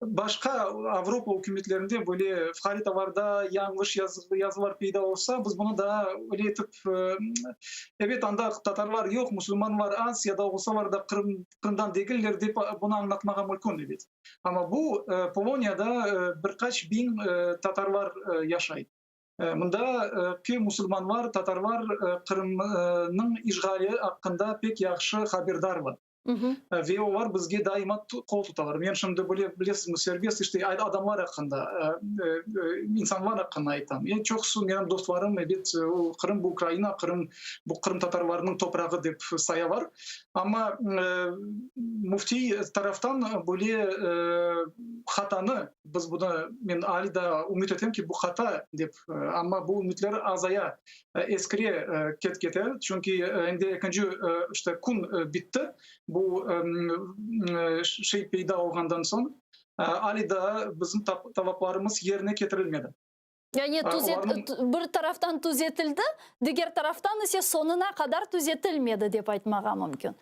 башка Авропа өкмөтлөрүндө böyle хариталарда яңгыш жазуулар пайда болса биз муну да элетип эбет анда татарлар жок мусулмандар аз я да болсалар да Крым Крымдан дегилер деп буну аңлатмага мүмкүн эбит ама бул Полонияда бир кач миң татарлар жашайт мында ки мусулмандар татарлар Крымдын ишгали акында пек жакшы хабардарбы ve олар бизге дайыма кол туталар. Мен шынымды сервис иште адамдар акында инсандар акында айтам. Мен чоксу менин досторум эбит Крым бул Украина Крым бул Крым татарларынын топурагы деп саялар ама муфтий тараптан бөле хатаны биз буну мен али да умид этем ки бул хата деп ама бул үмүтлөр азая эскире кетип кетет чүнки энди экинчи işte күн битти бул шей пайда болгондон соң али да биздин талаптарыбыз жерине кетирилмеди Yani tuzet, bir taraftan түзетілді, дигер тарафтан ise sonuna kadar түзетілмеді деп айтмага мүмкүн.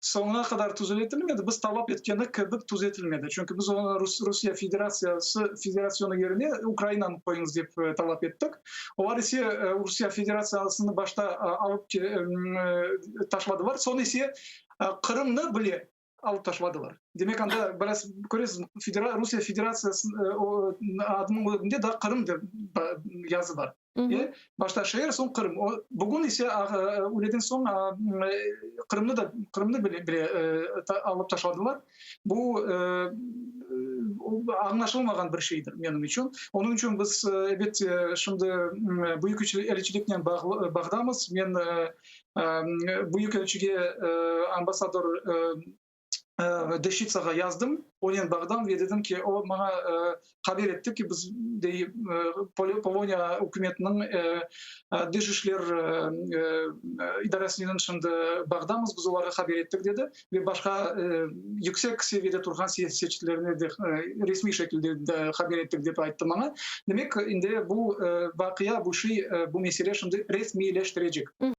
Sonuna kadar түзетилмedi биз талап эткени кырдык түзетилмеди чүнкү биз ону Русия Федерациясы Федерацияны жерине Украинаны коюңуз деп талап эттик олар ise Русия Федерациясын башта алып ташладылар сону ise Крымны биле алып ташладылар демек анда біраз көресиз Русия Федерациясы адынын өзүндө да Крым деп жазы бар. Э башта шаар соң Крым бүгүн ise уледен соң Крымны да Крымны биле алып ташладылар. Бул аңлашылмаган бир шейдир менин үчүн onun үчүн биз эбет ушундай бүйүк элчиликке багдамыз мен бүйүк элчиге амбассадор Дешицага яздым, онен ki o bana haber etti ki biz de Polonya hükümetinin dış işler idarəsinin şimdi bagdamız biz onlara haber ettik dedi ve başka yüksek seviyede turgan siyasetçilerine de resmi şekilde de haber ettik деп. Demek indi bu vakıya bu şey bu mesele şimdi resmileştirecek.